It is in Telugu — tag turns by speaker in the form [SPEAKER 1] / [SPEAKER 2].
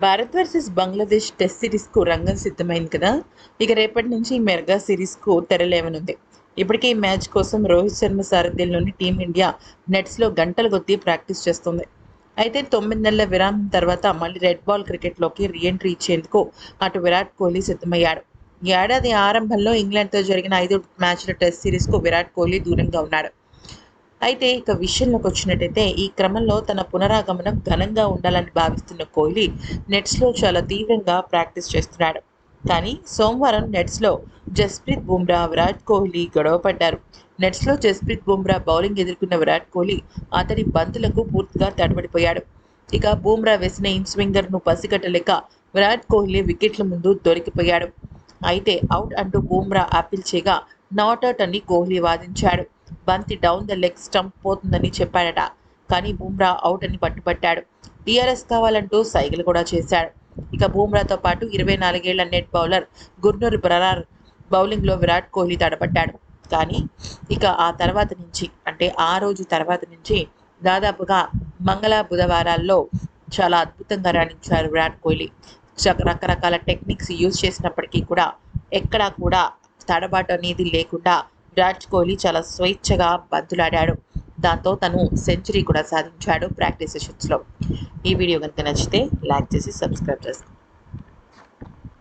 [SPEAKER 1] భారత్ వర్సెస్ బంగ్లాదేశ్ టెస్ట్ సిరీస్కు రంగం సిద్ధమైంది కదా? ఇక రేపటి నుంచి మెర్గా సిరీస్కు తెరలేవనుంది ఇప్పటికే ఈ మ్యాచ్ కోసం రోహిత్ శర్మ సారథ్యంలోని టీమిండియా నెట్స్లో గంటల కొద్దీ ప్రాక్టీస్ చేస్తుంది. అయితే తొమ్మిది నెలల విరామం తర్వాత మళ్ళీ రెడ్ బాల్ క్రికెట్లోకి రీఎంట్రీ ఇచ్చేందుకు అటు విరాట్ కోహ్లీ సిద్ధమయ్యాడు. ఏడాది ఆరంభంలో ఇంగ్లాండ్తో జరిగిన ఐదు మ్యాచ్ల టెస్ట్ సిరీస్కు విరాట్ కోహ్లీ దూరంగా ఉన్నాడు. అయితే ఇక విషయంలోకి వచ్చినట్టయితే ఈ క్రమంలో తన పునరాగమనం ఘనంగా ఉండాలని భావిస్తున్న కోహ్లీ నెట్స్లో చాలా తీవ్రంగా ప్రాక్టీస్ చేస్తున్నాడు. కానీ సోమవారం నెట్స్లో జస్ప్రీత్ బుమ్రా విరాట్ కోహ్లీ గొడవపడ్డారు నెట్స్లో జస్ప్రీత్ బుమ్రా బౌలింగ్ ఎదుర్కొన్న విరాట్ కోహ్లీ అతడి బంతులకు పూర్తిగా తడబడిపోయాడు. ఇక బూమ్రా వేసిన ఇన్ స్వింగర్ను పసిగట్టలేక విరాట్ కోహ్లీ వికెట్ల ముందు దొరికిపోయాడు. అయితే అవుట్ అంటూ బూమ్రా ఆపిల్ చేయగా నాట్ అవుట్ అని కోహ్లీ వాదించాడు. బంతి డౌన్ ద లెగ్ స్టంప్ పోతుందని చెప్పాడట. కానీ బూమ్రా అవుట్ అని పట్టుబట్టాడు టీఆర్ఎస్ కావాలంటూ సైకిల్ కూడా చేశాడు. ఇక బూమ్రాతో పాటు ఇరవై నాలుగేళ్ళ నెట్ బౌలర్ గుర్నూరు బరార్ బౌలింగ్లో విరాట్ కోహ్లీ తడబట్టాడు కానీ ఇక ఆ తర్వాత నుంచి అంటే ఆ రోజు తర్వాత నుంచి దాదాపుగా మంగళ బుధవారాల్లో చాలా అద్భుతంగా రాణించారు విరాట్ కోహ్లీ. చ- రకరకాల టెక్నిక్స్ యూజ్ చేసినప్పటికీ కూడా ఎక్కడా కూడా తడబాటు అనేది లేకుండా విరాట్ కోహ్లీ చాలా స్వేచ్ఛగా బంతులాడాడు. దాంతో తను సెంచరీ కూడా సాధించాడు ప్రాక్టీస్ సెషన్స్లో. ఈ వీడియో కనుక నచ్చితే లైక్ చేసి సబ్స్క్రైబ్ చేసుకోండి.